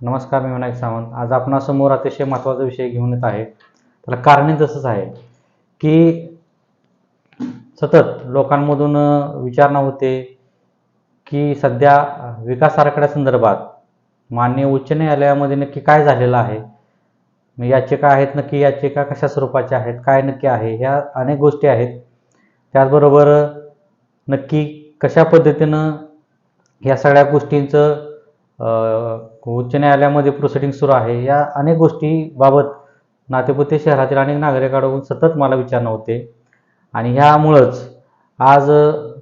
नमस्कार मी विनायक सावंत. आज आपणासमोर अतिशय महत्त्वाचा विषय घेऊन येत आहे. त्याला कारणे तसंच आहे की सतत लोकांमधून विचारणा होते की सध्या विकास विकास आराखड्यासंदर्भात माननीय उच्च न्यायालयामध्ये नक्की काय झालेलं आहे? मग याचिका आहेत नक्की याचिका कशा स्वरूपाच्या आहेत काय नक्की आहे? ह्या अनेक गोष्टी आहेत. त्याचबरोबर नक्की कशा पद्धतीनं या सगळ्या गोष्टींचं उच्च न्यायालयामध्ये प्रोसिडिंग सुरू आहे. या अनेक गोष्टीबाबत नातेपुते शहरातील अनेक नागरिकांकडून सतत मला विचारणं होते. आणि ह्यामुळंच आज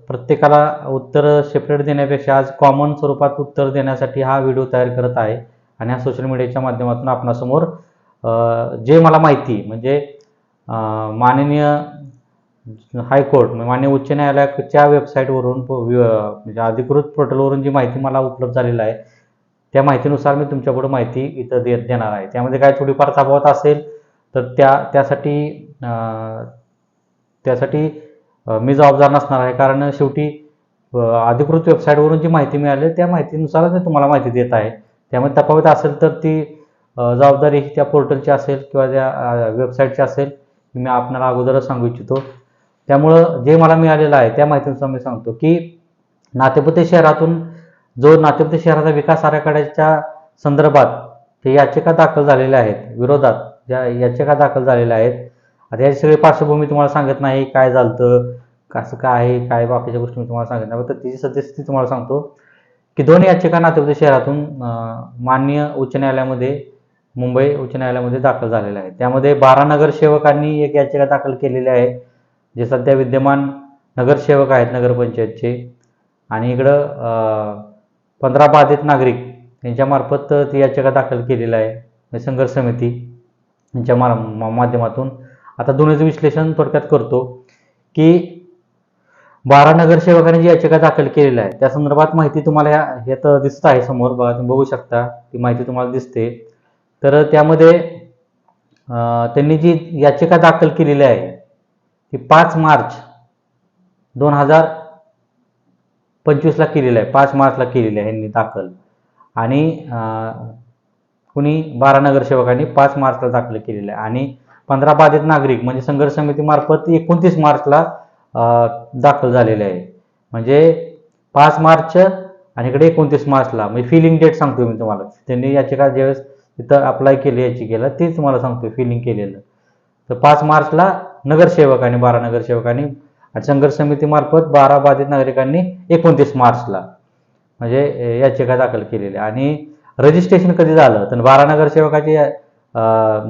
प्रत्येकाला उत्तर सेपरेट देण्यापेक्षा आज कॉमन स्वरूपात उत्तर देण्यासाठी हा व्हिडिओ तयार करत आहे. आणि हा सोशल मीडियाच्या माध्यमातून आपणासमोर जे मला माहिती म्हणजे माननीय हायकोर्ट म्हणजे माननीय मान्य उच्च न्यायालयाच्या वेबसाईटवरून प- म्हणजे अधिकृत पोर्टलवरून जी माहिती मला उपलब्ध झालेली आहे त्या माहितीनुसार मी तुमच्यापुढे माहिती इथं दे देणार आहे. त्यामध्ये काय थोडीफार तफावत असेल तर त्या त्यासाठी त्यासाठी मी जबाबदार नसणार आहे. कारण शेवटी अधिकृत वेबसाईटवरून जी माहिती मिळाली त्या माहितीनुसारच मी तुम्हाला माहिती देत आहे. त्यामध्ये तफावत असेल तर ती जबाबदारी ही त्या पोर्टलची असेल किंवा त्या वेबसाईटची असेल मी आपणाला अगोदरच सांगू इच्छितो. त्यामुळं जे मला मिळालेलं आहे त्या माहितीनुसार मी सांगतो की नातेपुते शहरातून जो नातेपुते शहराचा विकास आराखड्याच्या संदर्भात ते याचिका दाखल झालेल्या आहेत विरोधात ज्या याचिका दाखल झालेल्या आहेत. आता याची सगळी पार्श्वभूमी तुम्हाला सांगत नाही काय झालं कसं काय आहे काय बाकीच्या गोष्टी मी तुम्हाला सांगत नाही. तर तिची सद्यस्थिती तुम्हाला सांगतो की दोन याचिका नातेपुते शहरातून माननीय उच्च न्यायालयामध्ये मुंबई उच्च न्यायालयामध्ये दाखल झालेल्या आहेत. त्यामध्ये बारा नगरसेवकांनी एक याचिका दाखल केलेली आहे जे सध्या विद्यमान नगरसेवक आहेत नगरपंचायतचे. आणि इकडं पंधरा बाधित नागरिक यांच्यामार्फत ती याचिका दाखल केलेली आहे. म्हणजे संघर्ष समिती यांच्या मार मा- माध्यमातून. आता दोन्हीचं विश्लेषण थोडक्यात करतो की बारा नगरसेवकांनी जी याचिका दाखल केलेली आहे त्या संदर्भात माहिती तुम्हाला ह्या यात दिसत आहे समोर. बघा तुम्ही बघू शकता ती माहिती तुम्हाला दिसते. तर त्यामध्ये त्यांनी जी याचिका दाखल केलेली आहे ती पाच मार्च दोन हजार पंचवीसला केलेलं आहे पाच मार्चला केलेलं आहे यांनी दाखल. आणि अं, कुणी? बारा नगरसेवकांनी पाच मार्चला दाखल केलेलं आहे. आणि पंधरा बाधित नागरिक म्हणजे संघर्ष समितीमार्फत एकोणतीस मार्चला दाखल झालेले आहे. म्हणजे पाच मार्च आणि इकडे एकोणतीस मार्चला. म्हणजे फिलिंग डेट सांगतो मी तुम्हाला. त्यांनी याचिका ज्यावेळेस तिथं अप्लाय केली याचिकेला तेच तुम्हाला सांगतो फिलिंग केलेलं. तर पाच मार्चला नगरसेवकांनी बारा नगरसेवकांनी आणि संघर्ष समितीमार्फत बारा बाधित नागरिकांनी एकोणतीस मार्चला म्हणजे याचिका दाखल केलेली. आणि रजिस्ट्रेशन कधी झालं? तर बारा नगरसेवकाची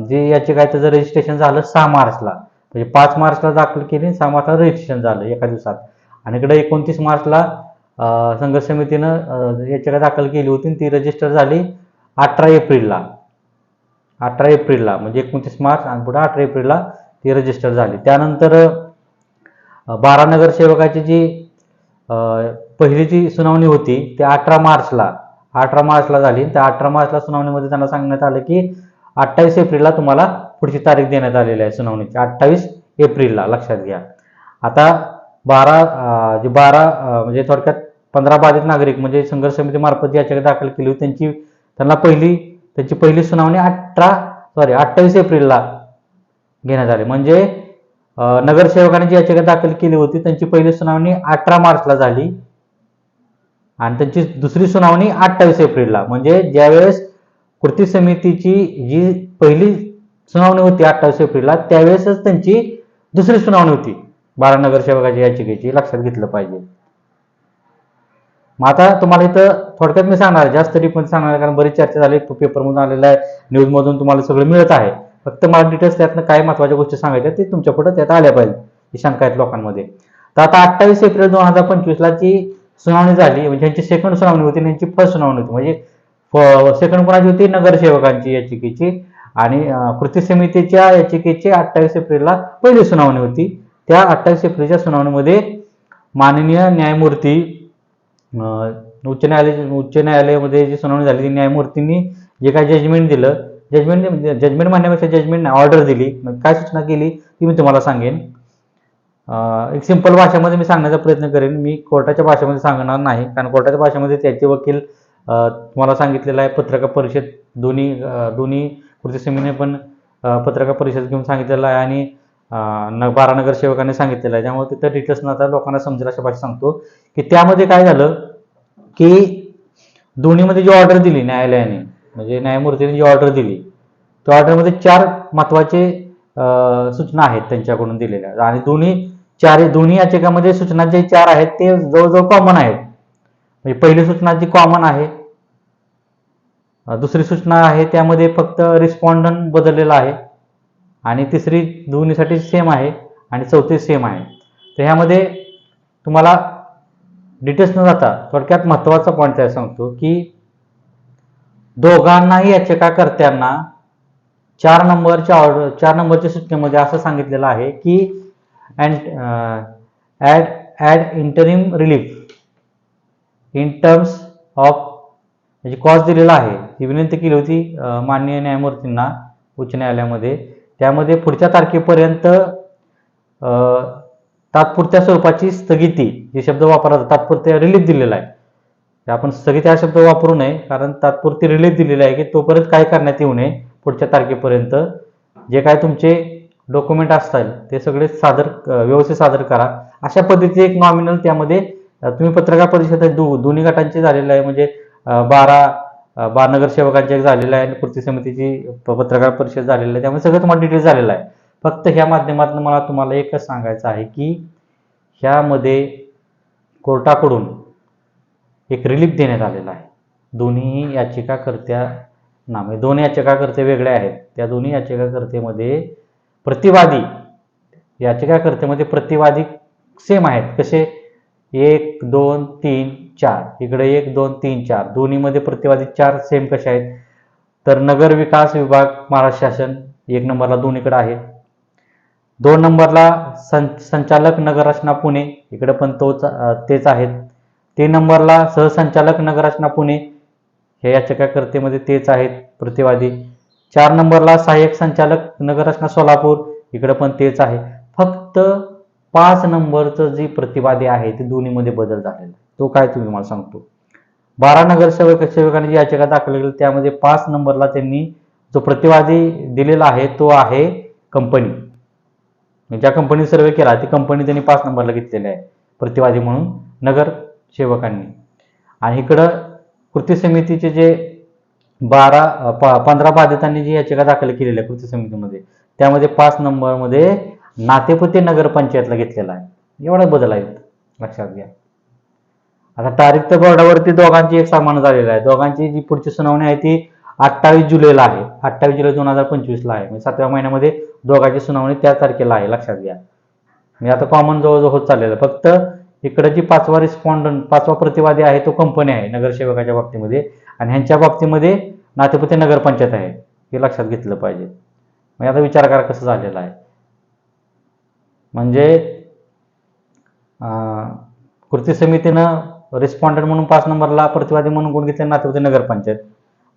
जी याचिका आहे त्याचं रजिस्ट्रेशन झालं सहा मार्चला. म्हणजे पाच मार्चला दाखल केली आणि सहा मार्चला रजिस्ट्रेशन झालं एका दिवसात. आणि इकडे एकोणतीस मार्चला संघर्ष समितीनं याचिका दाखल केली होती ती रजिस्टर झाली अठरा एप्रिलला. अठरा एप्रिलला म्हणजे एकोणतीस मार्च आणि पुढे अठरा एप्रिलला ती रजिस्टर झाली. त्यानंतर बारा नगरसेवकाची जी पहिली जी सुनावणी होती ती अठरा मार्चला अठरा मार्चला झाली. त्या अठरा मार्चला सुनावणीमध्ये त्यांना सांगण्यात आलं की अठ्ठावीस एप्रिलला तुम्हाला पुढची तारीख देण्यात आलेली आहे सुनावणीची. अठ्ठावीस एप्रिलला लक्षात घ्या. आता बारा जे बारा म्हणजे थोडक्यात पंधरा बाधित नागरिक म्हणजे संघर्ष समितीमार्फत मार्फत याचिका दाखल केली होती त्यांची त्यांना पहिली त्यांची पहिली सुनावणी अठरा सॉरी अठ्ठावीस एप्रिलला घेण्यात आली. म्हणजे नगरसेवकांनी जी याचिका दाखल केली होती. त्यांची पहिली सुनावणी अठरा मार्चला झाली. आणि त्यांची दुसरी सुनावणी अठ्ठावीस एप्रिलला. म्हणजे ज्यावेळेस कृती समितीची जी पहिली सुनावणी होती अठ्ठावीस एप्रिलला त्यावेळेसच त्यांची दुसरी सुनावणी होती. बारा नगरसेवकाच्या याचिकेची. लक्षात घेतलं पाहिजे. मग आता तुम्हाला इथं थोडक्यात मी सांगणार जास्त जास्त पण सांगणार कारण बरीच चर्चा झाली. पेपरमधून आलेलं आहे. न्यूजमधून तुम्हाला सगळं मिळत आहे. फक्त मला डिटेल्स त्यातनं काय महत्त्वाच्या गोष्टी सांगायच्या ते तुमच्यापुढे त्यात आल्या पाहिजे ही शंका आहेत लोकांमध्ये. तर आता अठ्ठावीस एप्रिल दोन हजार पंचवीसला जी सुनावणी झाली म्हणजे यांची सेकंड सुनावणी होती त्यांची यांची फर्स्ट सुनावणी होती. म्हणजे सेकंड कोणाची होती? नगरसेवकांची याचिकेची आणि कृती समितीच्या याचिकेची अठ्ठावीस एप्रिलला पहिली सुनावणी होती. त्या अठ्ठावीस एप्रिलच्या सुनावणीमध्ये माननीय न्यायमूर्ती उच्च न्यायालय उच्च न्यायालयामध्ये जी सुनावणी झाली ती न्यायमूर्तींनी जे काय जजमेंट दिलं जजमेंट जजमेंट म्हणण्यापेक्षा जजमेंट ऑर्डर दिली. मग काय सूचना केली? ती मी तुम्हाला सांगेन. एक सिंपल भाषेमध्ये मी सांगण्याचा प्रयत्न करेन. मी कोर्टाच्या भाषेमध्ये सांगणार नाही. कारण कोर्टाच्या भाषेमध्ये त्याचे वकील तुम्हाला सांगितलेलं आहे पत्रकार परिषद दोन्ही दोन्ही कृती समितीने पण पत्रकार परिषद घेऊन सांगितलेलं आहे आणि अं, न बारा नगरसेवकांनी सांगितलेलं आहे. त्यामुळे तिथं डिटेल्स न आता लोकांना समजेल अशा भाषेत सांगतो की त्यामध्ये काय झालं की दोन्हीमध्ये जी ऑर्डर दिली न्यायालयाने म्हणजे न्यायमूर्तीने जी ऑर्डर दिली त्या ऑर्डरमध्ये चार महत्त्वाचे सूचना आहेत त्यांच्याकडून दिलेल्या. आणि दोन्ही चार दोन्ही याचिकामध्ये सूचना जे चार आहेत ते जवळजवळ कॉमन आहेत. म्हणजे पहिली सूचना जी कॉमन आहे दुसरी सूचना आहे त्यामध्ये फक्त रिस्पॉन्डंट बदललेला आहे. आणि तिसरी दोन्हीसाठी सेम आहे आणि चौथी सेम आहे. तर ह्यामध्ये तुम्हाला डिटेल्स न जाता थोडक्यात महत्त्वाचा पॉईंट काय सांगतो की दोघांनाही याचिकाकर्त्यांना चार नंबरच्या ऑर्डर चार नंबरच्या सूचनेमध्ये असं सांगितलेलं आहे की and add add interim relief in terms of म्हणजे कॉज दिलेला आहे. ती विनंती केली होती माननीय न्यायमूर्तींना उच्च न्यायालयामध्ये. त्यामध्ये पुढच्या तारखेपर्यंत तात्पुरत्या स्वरूपाची स्थगिती जे शब्द वापरला जातो रिलीफ दिलेला आहे. आपण स्थगिती हा शब्द वापरू नये कारण तात्पुरती रिलीफ दिलेली आहे की तोपर्यंत काय करण्यात येऊ नये पुढच्या तारखेपर्यंत. जे काय तुमचे डॉक्युमेंट असतील ते सगळे सादर व्यवस्थित सादर करा. अशा पद्धतीचे एक नॉमिनल त्यामध्ये तुम्ही पत्रकार परिषद दो दोन्ही गटांचे झालेलं आहे म्हणजे बारा अं, नगरसेवकांचे एक झालेलं आहे आणि कृती समितीची प- पत्रकार परिषद झालेली आहे. त्यामुळे सगळं तुम्हाला डिटेल झालेलं आहे. फक्त ह्या माध्यमातून मला तुम्हाला एकच सांगायचं आहे की ह्यामध्ये कोर्टाकडून एक रिलीफ देण्यात आलेला आहे. दोन्ही याचिकाकर्त्यांना म्हणजे दोन याचिकाकर्ते वेगळे आहेत. त्या दोन्ही याचिकाकर्तेमध्ये प्रतिवादी याचिकाकर्तेमध्ये प्रतिवादी सेम आहेत. कसे? एक दोन तीन चार. इकडे एक दोन तीन चार. दोन्हीमध्ये प्रतिवादी चार सेम कसे आहेत? तर नगर विकास विभाग महाराष्ट्र शासन एक नंबरला दोन्हीकडे आहे. दोन नंबरला सं संचालक नगररचना पुणे. इकडे पण तोच तेच आहेत. तीन नंबरला सहसंचालक नगररचना पुणे हे याचिकाकर्तेमध्ये तेच आहेत प्रतिवादी. चार नंबरला सहाय्यक संचालक नगररचना सोलापूर इकडं पण तेच आहे. फक्त पाच नंबरचं जी प्रतिवादी आहे ते दोन्हीमध्ये बदल झालेला आहे. तो काय तुम्ही मला सांगतो? बारा नगरसेवक सेवकांनी जी याचिका दाखल केली त्यामध्ये पाच नंबरला त्यांनी जो प्रतिवादी दिलेला आहे तो आहे कंपनी. ज्या कंपनी सर्वे केला ती कंपनी त्यांनी पाच नंबरला घेतलेली आहे प्रतिवादी म्हणून. नगर सेवकांनी. आणि इकडं कृती समितीचे जे बारा पंधरा बाधितांनी जी याचिका दाखल केलेली आहे कृती समितीमध्ये त्यामध्ये पाच नंबरमध्ये नातेपुते नगरपंचायतला घेतलेला आहे. एवढा बदल आहे लक्षात घ्या. आता तारीख तर बोर्डावरती दोघांची एक सामान झालेला आहे. दोघांची जी पुढची सुनावणी आहे ती अठ्ठावीस जुलैला आहे. अठ्ठावीस जुलै दोन हजार पंचवीसला आहे. म्हणजे सातव्या महिन्यामध्ये दोघांची सुनावणी त्या तारखेला आहे. लक्षात घ्या. म्हणजे आता कॉमन जवळजवळ होत चाललेलं फक्त इकडे जी पाचवा रिस्पॉन्डंट पाचवा प्रतिवादी आहे तो कंपनी आहे नगरसेवकाच्या बाबतीमध्ये. आणि ह्यांच्या बाबतीमध्ये नातेपुते नगरपंचायत आहे हे लक्षात घेतलं पाहिजे. म्हणजे आता विचार करा कसं झालेलं आहे. म्हणजे कृती समितीनं रिस्पॉन्डंट म्हणून पाच नंबरला प्रतिवादी म्हणून कोण घेतले? नातेपुते नगरपंचायत.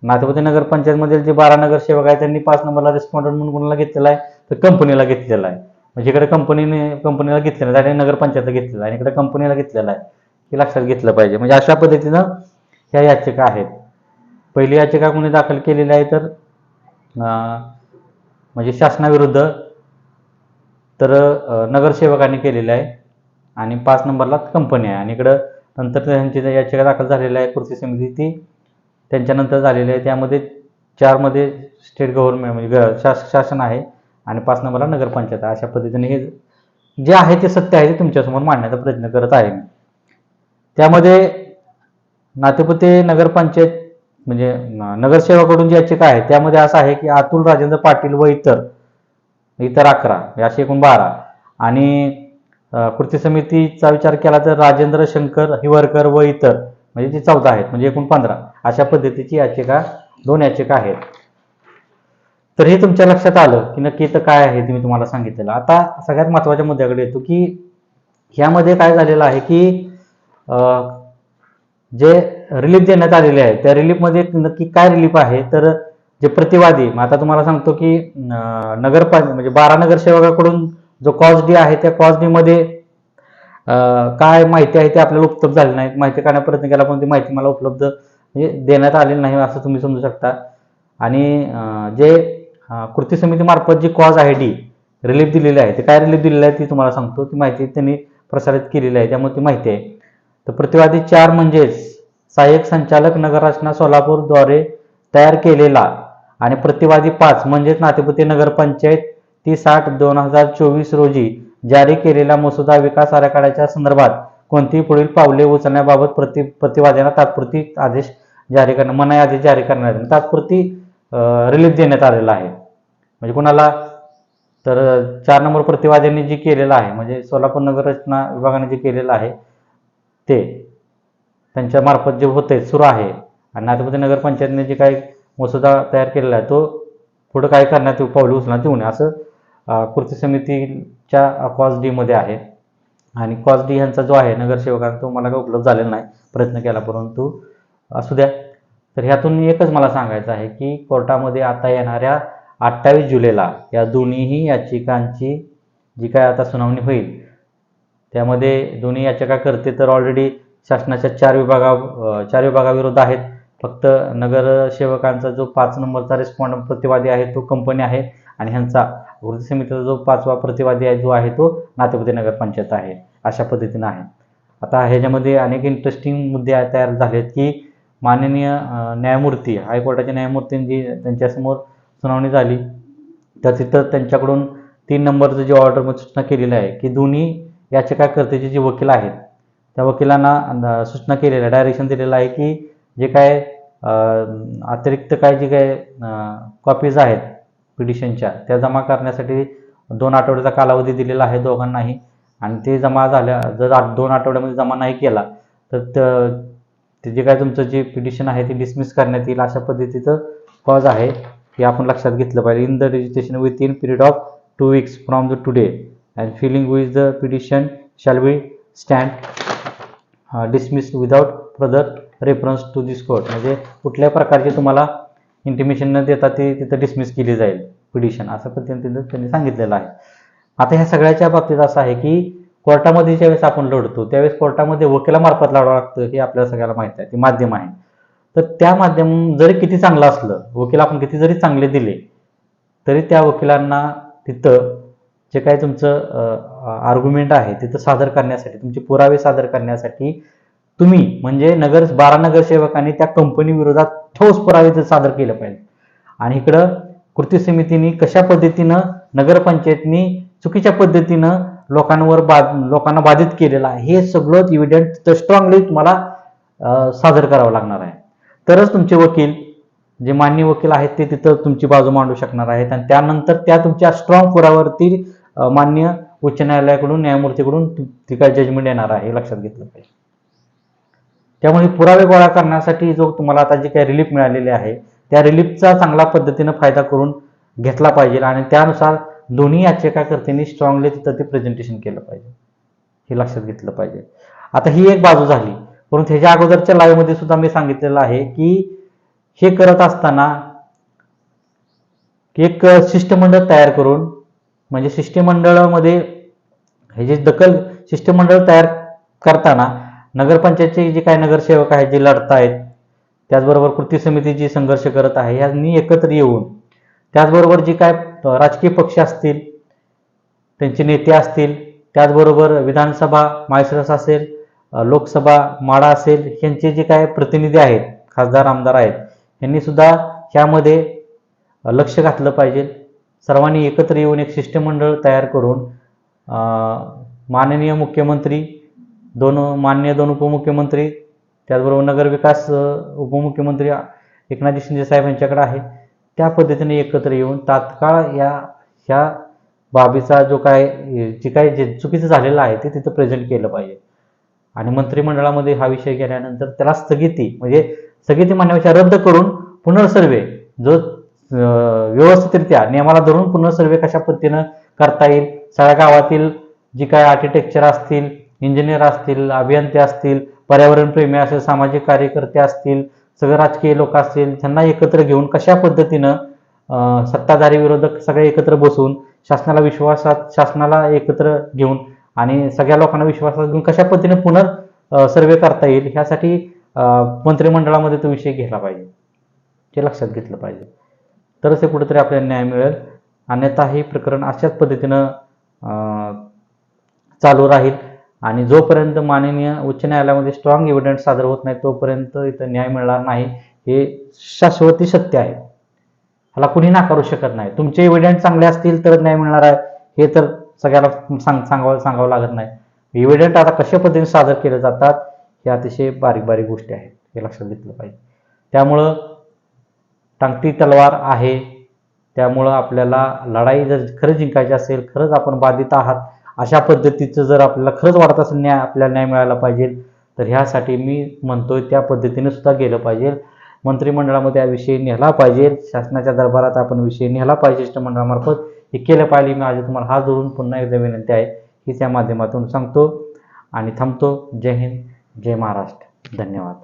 नातेपुते नगरपंचायतमधील जे बारा नगरसेवक आहेत त्यांनी पाच नंबरला रिस्पॉन्डंट म्हणून कोणाला घेतलेला आहे? तर कंपनीला घेतलेला आहे. म्हणजे इकडे कंपनीने कंपनीला घेतलेलं आहे आणि नगरपंचायतला घेतलेलं आहे. आणि इकडे कंपनीला घेतलेलं आहे हे लक्षात घेतलं पाहिजे. म्हणजे अशा पद्धतीनं ह्या याचिका आहेत. पहिली याचिका कोणी दाखल केलेली आहे तर म्हणजे शासनाविरुद्ध तर नगरसेवकांनी केलेलं आहे. आणि पाच नंबरला कंपनी आहे. आणि इकडं नंतर त्यांची याचिका दाखल झालेली आहे कृती समिती ती त्यांच्यानंतर झालेली आहे. त्यामध्ये चारमध्ये स्टेट गव्हर्नमेंट म्हणजे ग- शास शासन आहे. आणि पाच नंबरला नगरपंचायत अशा पद्धतीने हे जे आहे ते सत्य आहे ते तुमच्यासमोर मांडण्याचा प्रयत्न करत आहे मी. त्यामध्ये नातेपुते नगरपंचायत म्हणजे नगरसेवाकडून जी याचिका आहे त्यामध्ये असं आहे की अतुल राजेंद्र पाटील व इतर इतर अकरा हे असे एकूण बारा. आणि कृती समितीचा विचार केला तर राजेंद्र शंकर हिवरकर व इतर म्हणजे जे चौदा आहेत म्हणजे एकूण पंधरा अशा पद्धतीची याचिका दोन याचिका आहेत. तर हे तुमच्या लक्षात आलं की नक्की तर काय आहे ते मी तुम्हाला सांगितलेलं. आता सगळ्यात महत्त्वाच्या मुद्द्याकडे येतो की ह्यामध्ये काय झालेलं आहे की जे रिलीफ देण्यात आलेले आहे त्या रिलीफमध्ये नक्की काय रिलीफ आहे? तर जे प्रतिवादी मग आता तुम्हाला सांगतो की नगरपालिका म्हणजे बारा नगरसेवकाकडून जो कॉज डी आहे त्या कॉज डी मध्ये काय माहिती आहे ते आपल्याला उपलब्ध झाली नाही. माहिती काढण्याचा प्रयत्न केला पण ती माहिती मला उपलब्ध म्हणजे देण्यात आलेली नाही असं तुम्ही समजू शकता. आणि जे कृती समितीमार्फत जी कॉज आय डी रिलीफ दिलेली आहे. ते काय रिलीफ दिलेलं आहे ती तुम्हाला सांगतो. ती माहिती त्यांनी प्रसारित केलेली आहे त्यामुळे ती माहिती आहे. तर प्रतिवादी चार म्हणजेच सहाय्यक संचालक नगररचना सोलापूरद्वारे तयार केलेला आणि प्रतिवादी पाच म्हणजेच नातेपुती नगरपंचायत तीस आठ दोन हजार चोवीस रोजी जारी केलेला मसुदा विकास आराखड्याच्या संदर्भात कोणतीही पुढील पावले उचलण्याबाबत प्रति प्रतिवाद्यांना तात्पुरती आदेश जारी करणं मनाई आदेश जारी करण्यात तात्पुरती रिलीफ देण्यात आलेला आहे. म्हणजे कोणाला? तर चार नंबर प्रतिवाद्यांनी जे केलेलं आहे म्हणजे सोलापूर नगर रचना विभागाने जे केलेलं आहे ते त्यांच्या मार्फत जे होते सुरू आहे. आणि नातेपुते नगरपंचायतने जे काही मसुदा तयार केलेला आहे तो पुढं काय करण्यात येऊ पावले उचलण्यात येऊ नये असं कृती समितीच्या कॉज डीमध्ये आहे. आणि कॉज डी ह्यांचा जो आहे नगरसेवकांचा तो मला काही उपलब्ध झालेला नाही प्रयत्न केला परंतु असू द्या. तर ह्यातून एकच मला सांगायचं आहे की कोर्टामध्ये आता येणाऱ्या अठ्ठावीस जुलैला या दोन्हीही याचिकांची जी काय आता सुनावणी होईल त्यामध्ये दोन्ही याचिका करते तर ऑलरेडी शासनाच्या चार विभागा चार विभागाविरुद्ध आहेत. फक्त नगरसेवकांचा जो पाच नंबरचा रिस्पॉन्ड प्रतिवादी आहे तो कंपनी आहे आणि ह्यांचा वृत्ती समितीचा जो पाचवा प्रतिवादी आहे जो आहे तो नातेपती नगरपंचायत आहे अशा पद्धतीनं आहे. आता ह्याच्यामध्ये अनेक इंटरेस्टिंग मुद्दे तयार झालेत की माननीय न्यायमूर्ती हायकोर्टाच्या न्यायमूर्तींची त्यांच्यासमोर सुनावणी झाली तर तिथं त्यांच्याकडून तीन नंबरचं जे ऑर्डरमध्ये सूचना केलेली आहे की दोन्ही याचिकाकर्त्याचे जे वकील आहेत त्या वकिलांना सूचना केलेल्या डायरेक्शन दिलेलं आहे की जे काय अतिरिक्त काय जे काय कॉपीज आहेत पिटिशनच्या त्या जमा करण्यासाठी दोन आठवड्याचा कालावधी दिलेला आहे दोघांनाही. आणि ते जमा झाल्या जर दोन आठवड्यामध्ये जमा नाही केला तर ते जे काय तुमचं जे पिटिशन आहे ते डिसमिस करण्यात येईल अशा पद्धतीचं कॉज आहे. हे आपण लक्षात घेतलं पाहिजे. In the registration with in period of two weeks from the today and filing with the petition shall be stand dismiss without further reference to this court म्हणजे कुठल्या प्रकारचे तुम्हाला इंटिमेशन न देता ते तिथं डिसमिस केली जाईल. पिटिशन असं पद्धतीनं त्यांनी सांगितलेलं आहे. आता ह्या सगळ्याच्या बाबतीत असं आहे की कोर्टामध्ये ज्यावेळेस आपण लढतो त्यावेळेस कोर्टामध्ये वकिलामार्फत लढावं लागतं हे आपल्याला सगळ्याला माहीत आहे ते माध्यम आहे. तर त्या माध्यम जरी किती चांगलं असलं वकील आपण किती जरी चांगले दिले तरी त्या वकिलांना तिथं जे काही तुमचं आर्ग्युमेंट आहे तिथं सादर करण्यासाठी तुमचे पुरावे सादर करण्यासाठी तुम्ही म्हणजे नगर बारा नगरसेवकांनी त्या कंपनी विरोधात ठोस पुरावे सादर केले पाहिजे आणि इकडं कृती समितीने कशा पद्धतीनं नगरपंचायतनी चुकीच्या पद्धतीनं लोकांवर बाद लोकांना बाधित केलेलं आहे. हे सगळं इव्हिडंट स्ट्रॉंगली तुम्हाला सादर करावं लागणार आहे. तरच तुमचे वकील जे मान्य वकील आहेत ते तिथं तुमची बाजू मांडू शकणार आहेत. आणि त्यानंतर त्या तुमच्या स्ट्रॉंग पुरावरती मान्य उच्च न्यायालयाकडून न्यायमूर्तीकडून तु- ती काय जजमेंट येणार आहे हे लक्षात घेतलं पाहिजे. त्यामुळे पुरावे गोळा करण्यासाठी जो तुम्हाला आता जे काही रिलीफ मिळालेली आहे त्या रिलीफचा चांगला पद्धतीनं फायदा करून घेतला पाहिजे. आणि त्यानुसार दोन्ही याचिकाकर्त्यांनी स्ट्रॉंगली तिथं ते प्रेझेंटेशन केलं पाहिजे. हे लक्षात घेतलं पाहिजे. आता ही एक बाजू झाली. परंतु ह्याच्या अगोदरच्या लाईव्हमध्ये सुद्धा मी सांगितलेलं आहे की हे करत असताना एक शिष्टमंडळ तयार करून म्हणजे शिष्टमंडळामध्ये हे जे दखल शिष्टमंडळ तयार करताना नगरपंचायतचे जे काही नगरसेवक आहेत जे लढतायत त्याचबरोबर कृती समिती जी संघर्ष करत आहे यांनी एकत्र येऊन त्याचबरोबर जी काय राजकीय पक्ष असतील त्यांचे नेते असतील त्याचबरोबर विधानसभा माळशिरस असेल लोकसभा माडा असेल यांचे जे काय प्रतिनिधी आहेत खासदार आमदार आहेत यांनी सुद्धा ह्यामध्ये लक्ष घातलं पाहिजे. सर्वांनी एकत्र येऊन एक शिष्टमंडळ तयार करून माननीय मुख्यमंत्री दोन मान्य दोन उपमुख्यमंत्री त्याचबरोबर नगरविकास उपमुख्यमंत्री एकनाथ शिंदे साहेब यांच्याकडे आहे. त्या पद्धतीने एकत्र येऊन तात्काळ या ह्या बाबीचा जो काय जे काय जे चुकीचं झालेलं आहे ते तिथं प्रेझेंट केलं पाहिजे. आणि मंत्रिमंडळामध्ये हा विषय गेल्यानंतर त्याला स्थगिती म्हणजे स्थगिती म्हणण्यापेक्षा रद्द करून पुनर्सर्वे जो व्यवस्थितरित्या नियमाला धरून पुनर्सर्वे कशा पद्धतीनं करता येईल? सगळ्या गावातील जी काय आर्किटेक्चर असतील इंजिनियर असतील अभियंते असतील पर्यावरणप्रेमी असेल सामाजिक कार्यकर्ते असतील सगळे राजकीय लोक असतील त्यांना एकत्र घेऊन कशा पद्धतीनं सत्ताधारी विरोधक सगळे एकत्र बसून शासनाला विश्वासात शासनाला एकत्र घेऊन आणि सगळ्या लोकांना विश्वासात घेऊन कशा पद्धतीने पुनर् सर्वे करता येईल ह्यासाठी मंत्रिमंडळामध्ये तो विषय घेतला पाहिजे. ते लक्षात घेतलं पाहिजे. तरच हे कुठेतरी आपल्याला न्याय मिळेल. अन्यथा हे प्रकरण अशाच पद्धतीनं चालू राहील. आणि जोपर्यंत माननीय उच्च न्यायालयामध्ये स्ट्रॉंग एव्हिडन्स सादर होत नाही तोपर्यंत इथं न्याय मिळणार नाही हे शाश्वती सत्य आहे. ह्याला कुणी नाकारू शकत नाही. तुमचे एव्हिडन्स चांगले असतील तर न्याय मिळणार आहे. हे तर सगळ्याला सांग सांगावं सांगावं लागत नाही. एव्हिडंट आता कशा पद्धतीने सादर केले जातात हे अतिशय बारीक बारीक गोष्टी आहेत. हे लक्षात घेतलं पाहिजे. त्यामुळं टांगती तलवार आहे. त्यामुळं आपल्याला लढाई जर खरंच जिंकायची असेल खरंच आपण बाधित आहात अशा पद्धतीचं जर आपल्याला खरंच वाटत असेल न्याय आपल्याला न्याय मिळायला पाहिजे तर ह्यासाठी मी म्हणतोय त्या पद्धतीने सुद्धा गेलं पाहिजे. मंत्रिमंडळामध्ये हा विषय नेला पाहिजे. शासनाच्या दरबारात आपण विषय नेला पाहिजे शिष्टमंडळामार्फत. हे केलं पाहिजे. मी आज तुम्हाला हात जोडून पुन्हा एकदा विनंती आहे ही त्या माध्यमातून सांगतो. आणि थांबतो. जय हिंद. जय महाराष्ट्र. धन्यवाद.